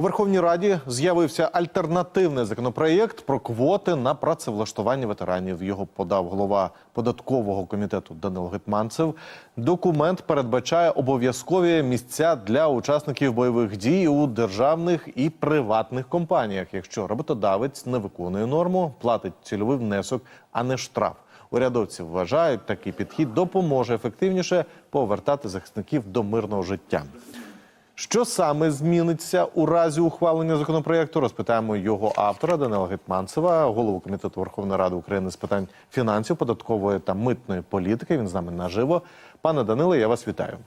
У Верховній Раді з'явився альтернативний законопроєкт про квоти на працевлаштування ветеранів. Його подав голова податкового комітету Данило Гетманцев. Документ передбачає обов'язкові місця для учасників бойових дій у державних і приватних компаніях, якщо роботодавець не виконує норму, платить цільовий внесок, а не штраф. Урядовці вважають, такий підхід допоможе ефективніше повертати захисників до мирного життя. Що саме зміниться у разі ухвалення законопроекту? Розпитаємо його автора Данила Гетманцева, голову комітету Верховної Ради України з питань фінансів, податкової та митної політики. Він з нами наживо. Пане Даниле, я вас вітаю.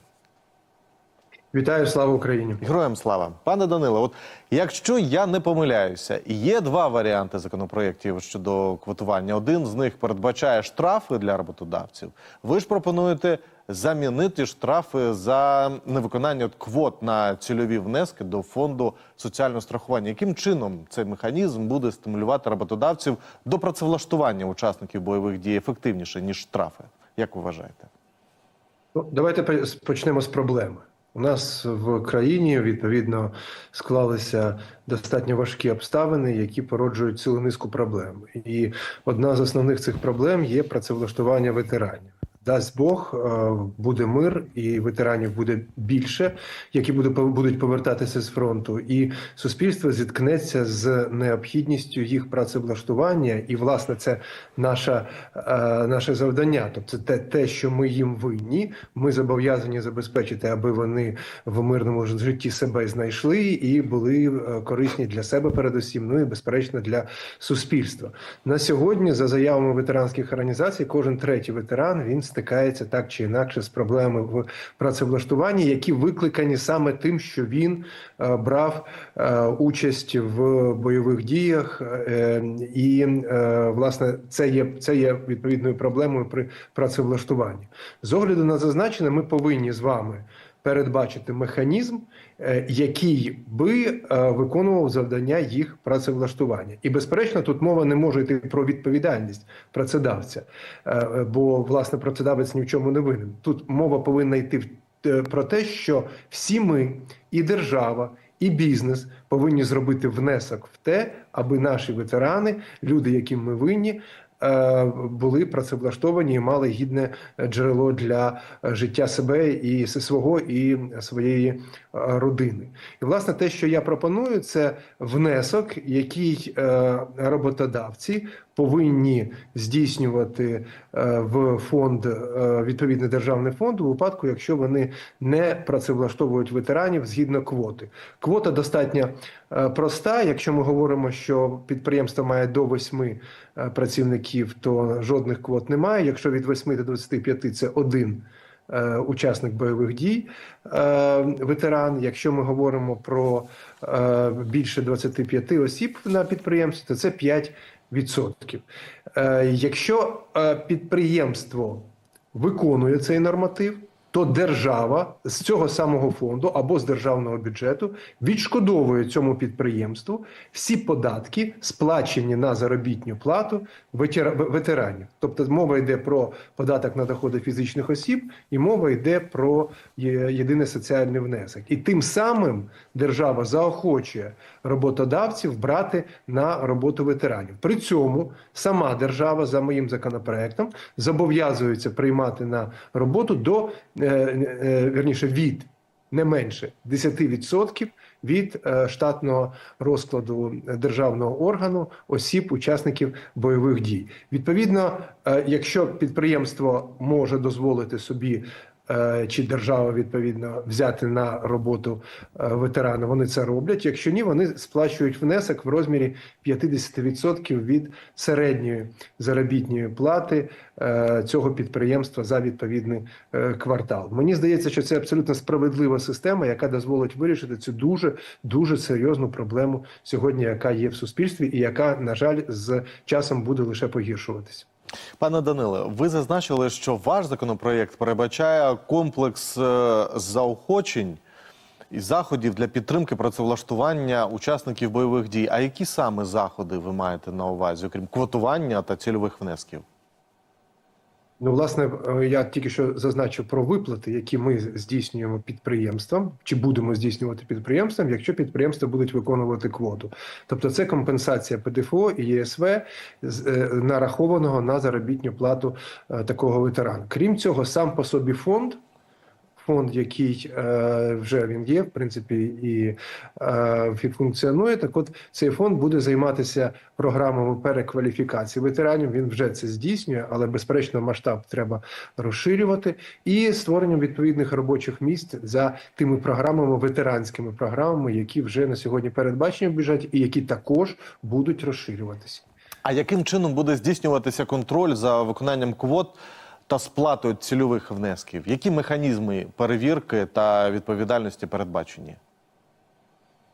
Вітаю, слава Україні! Героям слава, пане Даниле. От якщо я не помиляюся, є два варіанти законопроєктів щодо квотування. Один з них передбачає штрафи для роботодавців. Ви ж пропонуєте замінити штрафи за невиконання квот на цільові внески до фонду соціального страхування. Яким чином цей механізм буде стимулювати роботодавців до працевлаштування учасників бойових дій ефективніше ніж штрафи? Як ви вважаєте? Ну, давайте по- почнемо з проблеми. У нас в країні відповідно склалися достатньо важкі обставини, які породжують цілу низку проблем. І одна з основних цих проблем є працевлаштування ветеранів. Дасть Бог, е, буде мир, і ветеранів буде більше, які будуть повертатися з фронту, і суспільство зіткнеться з необхідністю їх працевлаштування. І, власне, це наша, е, наше завдання. Тобто, те, те, що ми їм винні, ми зобов'язані забезпечити, аби вони в мирному житті себе знайшли і були е, корисні для себе, передусім, ну і безперечно для суспільства. На сьогодні, за заявами ветеранських організацій, кожен третій ветеран він стикається так чи інакше з проблемами в працевлаштуванні, які викликані саме тим, що він е, брав е, участь в бойових діях, е, і власне це є це є відповідною проблемою при працевлаштуванні. З огляду на зазначене, ми повинні з вами. Передбачити механізм, е, який би е, виконував завдання їх працевлаштування, і безперечно, тут мова не може йти про відповідальність працедавця, е, бо власне працедавець ні в чому не винен. Тут мова повинна йти про те, що всі ми, і держава, і бізнес повинні зробити внесок в те, аби наші ветерани, люди, яким ми винні. Е, Були працевлаштовані і мали гідне джерело для е, життя себе і свого і своєї е, родини. І власне те, що я пропоную, це внесок, який е, роботодавці повинні здійснювати е, в фонд е, відповідний державний фонд у випадку, якщо вони не працевлаштовують ветеранів згідно квоти. Квота достатньо е, проста. Якщо ми говоримо, що підприємство має до 8 е, працівників, то жодних квот немає. Якщо від 8 до 25 – це один учасник бойових дій, ветеран. Якщо ми говоримо про більше 25 осіб на підприємстві, то це 5 відсотків. Е, Якщо е, підприємство виконує цей норматив, то держава з цього самого фонду або з державного бюджету відшкодовує цьому підприємству всі податки, сплачені на заробітню плату ветера- ветеранів. Тобто мова йде про податок на доходи фізичних осіб, і мова йде про єдиний соціальний внесок. І тим самим держава заохочує роботодавців брати на роботу ветеранів. При цьому сама держава за моїм законопроектом зобов'язується приймати на роботу до е, е, від не менше 10% від е, штатного розкладу державного органу осіб, учасників бойових дій. Відповідно, якщо підприємство може дозволити собі. Е, Чи держава відповідно взяти на роботу е, ветерана, вони це роблять. Якщо ні, вони сплачують внесок в розмірі 50% від середньої заробітної плати е, цього підприємства за відповідний квартал. Мені здається, що це абсолютно справедлива система, яка дозволить вирішити цю дуже дуже серйозну проблему сьогодні, яка є в суспільстві, і яка, на жаль, з часом буде лише погіршуватися. Пане Даниле, ви зазначили, що ваш законопроєкт передбачає комплекс е, заохочень і заходів для підтримки працевлаштування учасників бойових дій. А які саме заходи ви маєте на увазі, окрім квотування та цільових внесків? Ну, власне, е, я тільки що зазначив про виплати, які ми здійснюємо підприємствам, чи будемо здійснювати підприємствам, якщо підприємства будуть виконувати квоту. Тобто, це компенсація ПДФО і ЄСВ з- е, нарахованого на заробітну плату е, такого ветерана. Крім цього, сам по собі фонд. Фонд, який е, вже він є, в принципі, і е, функціонує. Так, от цей фонд буде займатися програмами перекваліфікації ветеранів. Він вже це здійснює, але безперечно масштаб треба розширювати і створенням відповідних робочих місць за тими програмами, ветеранськими програмами, які вже на сьогодні передбачені в бюджеті, і які також будуть розширюватися. А яким чином буде здійснюватися контроль за виконанням квот та сплатою цільових внесків? Які механізми перевірки та відповідальності передбачені?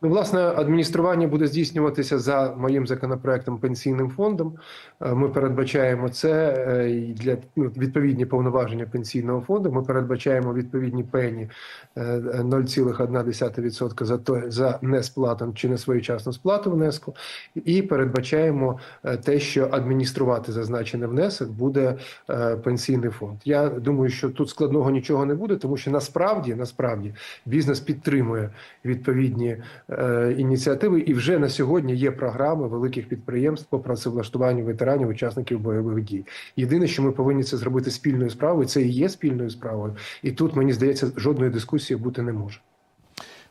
Ну, власне, адміністрування буде здійснюватися за моїм законопроектом пенсійним фондом. Е, Ми передбачаємо це е, для ну, відповідні повноваження пенсійного фонду. Ми передбачаємо відповідні пені е, 0,1% за то за несплату чи несвоєчасну сплату внеску, і передбачаємо е, те, що адмініструвати зазначений внесок буде е, пенсійний фонд. Я думаю, що тут складного нічого не буде, тому що насправді насправді бізнес підтримує відповідні е, ініціативи, і вже на сьогодні є програми великих підприємств по працевлаштуванню ветеранів, учасників бойових дій. Єдине, що ми повинні це зробити спільною справою, це і є спільною справою, і тут мені здається, жодної дискусії бути не може.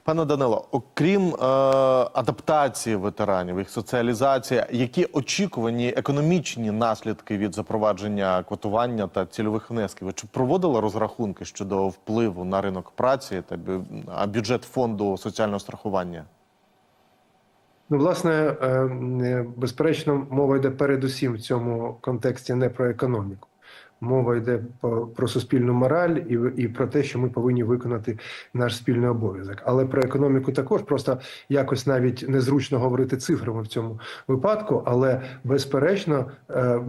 Пане Данило, окрім е, адаптації ветеранів, їх соціалізація, які очікувані економічні наслідки від запровадження квотування та цільових внесків? Ви чи проводили розрахунки щодо впливу на ринок праці та бюджет фонду соціального страхування? Ну, власне, е, е, безперечно, мова йде передусім в цьому контексті не про економіку. Мова йде про, суспільну мораль і, і про те, що ми повинні виконати наш спільний обов'язок. Але про економіку також просто якось навіть незручно говорити цифрами в цьому випадку. Але безперечно, е,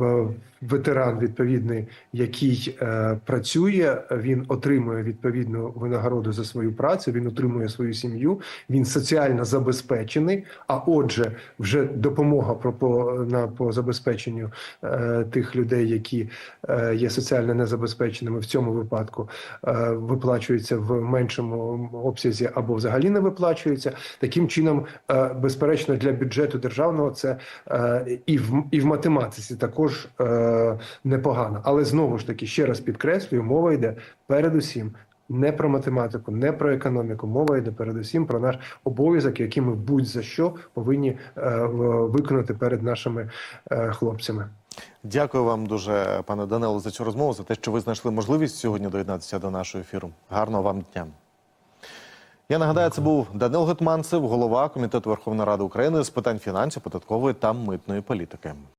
ветеран відповідний, який е, працює, він отримує відповідну винагороду за свою працю. Він отримує свою сім'ю. Він соціально забезпечений. А отже, вже допомога про по на по забезпеченню е, тих людей, які є соціально незабезпеченими в цьому випадку, е, виплачується в меншому обсязі або взагалі не виплачується. Таким чином, е, безперечно, для бюджету державного це е, і в і в математиці також непогано. Але знову ж таки, ще раз підкреслюю, мова йде передусім. Не про математику, не про економіку. Мова йде передусім про наш обов'язок, який ми будь-за що повинні е, виконати перед нашими е, хлопцями. Дякую вам дуже, пане Данило, за цю розмову, за те, що ви знайшли можливість сьогодні доєднатися до нашого ефіру. Гарного вам дня. Я нагадаю, це був Данил Гетманцев, голова Комітету Верховної Ради України з питань фінансів, податкової та митної політики.